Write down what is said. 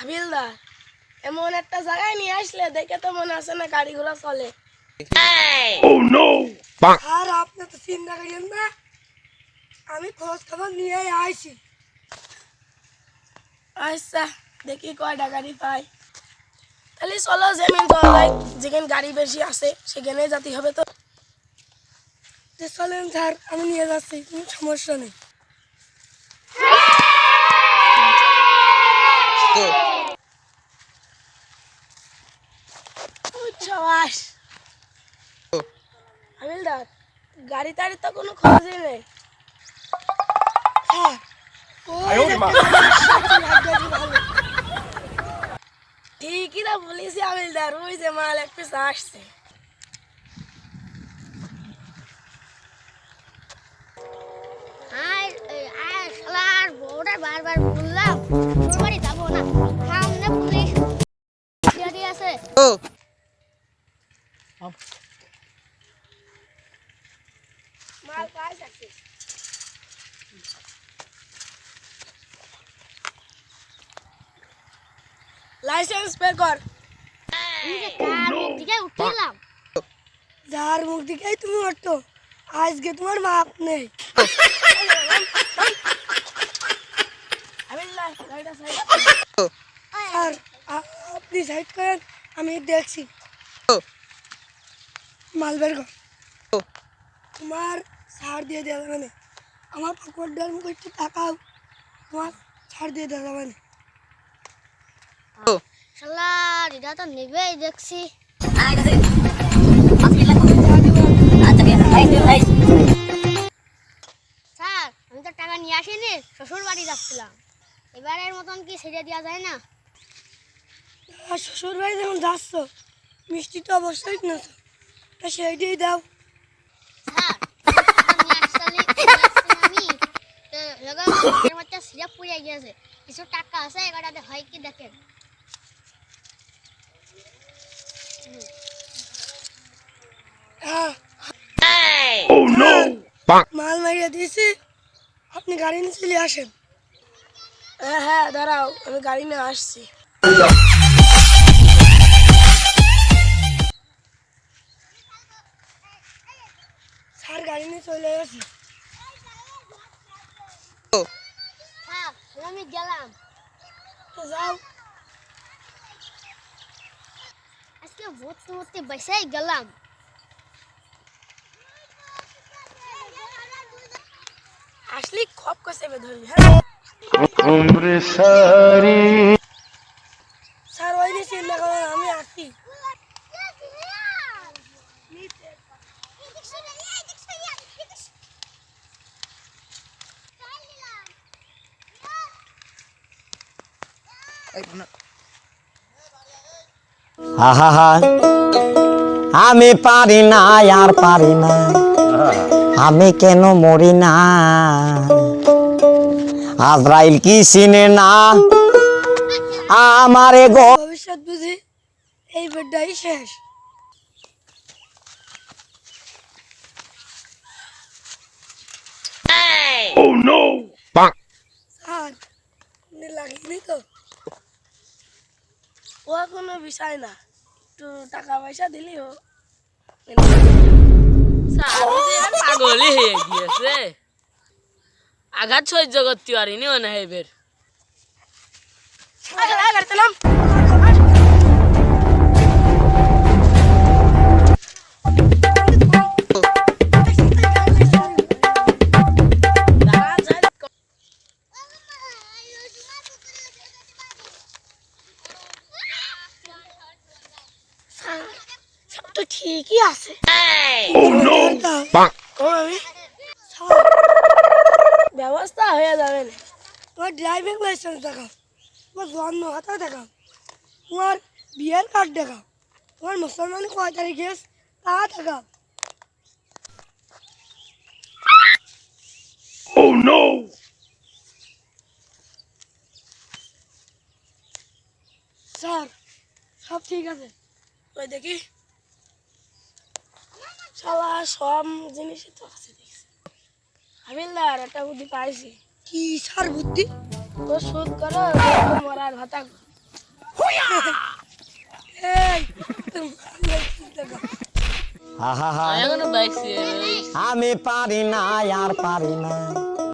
হাবিলদার এমন একটা জায়গায় নিয়ে আসলে দেখে তো মনে আছে না গাড়িগুলো চলে। আর আপনি তো চিন্তা করেন না আমি খোঁজ খবর নিয়ে আইছি। আচ্ছা দেখি কয়টা গাড়ি পাই। তাহলে চলো যেমন যেখানে গাড়ি বেশি আছে সেখানে যেতে হবে তো। তো চলেন স্যার আমি নিয়ে যাচ্ছি কোনো সমস্যা নেই। হাবিলদার গাড়ি টাড়ি তো কোনো খোঁজই নেই। হ্যাঁ। ঠিকই তো বলেছি হাবিলদার ওই যে মাল এক পিস আসছে। আর আর বারবার বললাম। মাল লাইসেন্স পে কর যার মুখ দিকেই তুমি ওঠো আজকে তোমার মাপ নেই আপনি সাইড করেন আমি দেখছি মাল বের কর। তোমার ছাড় দিয়ে দেওয়া যাবে না। আমার পকেটটার মুখে একটু টাকাও তোমার ছাড় দিয়ে দেওয়া যাবে না। এটা তো নেবেই দেখছি। স্যার আমি তো টাকা নিয়ে আসিনি শ্বশুর বাড়ি যাচ্ছিলাম। এবারের মতন কি ছেড়ে দেওয়া যায় না? শ্বশুর বাড়ি যখন যাচ্ছ মিষ্টি তো অবশ্যই না তা সেইটাই দাও কিছু টাকা আছে এগারটাতে হয় কি দেখেন মাল মারিয়ে দিয়েছি আপনি গাড়ি নিয়ে চলে আসেন হ্যাঁ হ্যাঁ দাঁড়াও আমি গাড়ি নিয়ে আসছি গেলাম। তো যাও। আজকে ভর্তি ভর্তি বেসাই গেলাম। আসলে খপ কষে ধরি হ্যাঁ? আহা আমি পারি না আর পারি না। আমি কেন মরি না? আজরাইল কি চিনে না? আমারে গো ভবিষ্যৎ বুঝি এই বেডটাই শেষ। লাগেনি তো। ও কোনো বিষয় না একটু টাকা পয়সা দিলি ও পাগলি হয়ে গিয়েছে আঘাত সহ্য করতে পারিনি মনে হয় এবার ঠিকই আছে ও আমি স্যার, ব্যবস্থা হয়ে যাবে না তোমার ড্রাইভিং লাইসেন্স দেখাও তোমার জন্ম হাতা দেখাও তোমার বিয়ের কার্ড দেখাও তোমার মুসলমান কয় তারিখে এস তা দেখাও স্যার সব ঠিক আছে ওই দেখি শালা সব জিনিসই তো আছে দেখছি। হাবিলদার একটা বুদ্ধি পাইছি। কি সার বুদ্ধি? তো শোধ করো মরার ভাতা। আমি পারি না আর পারি না।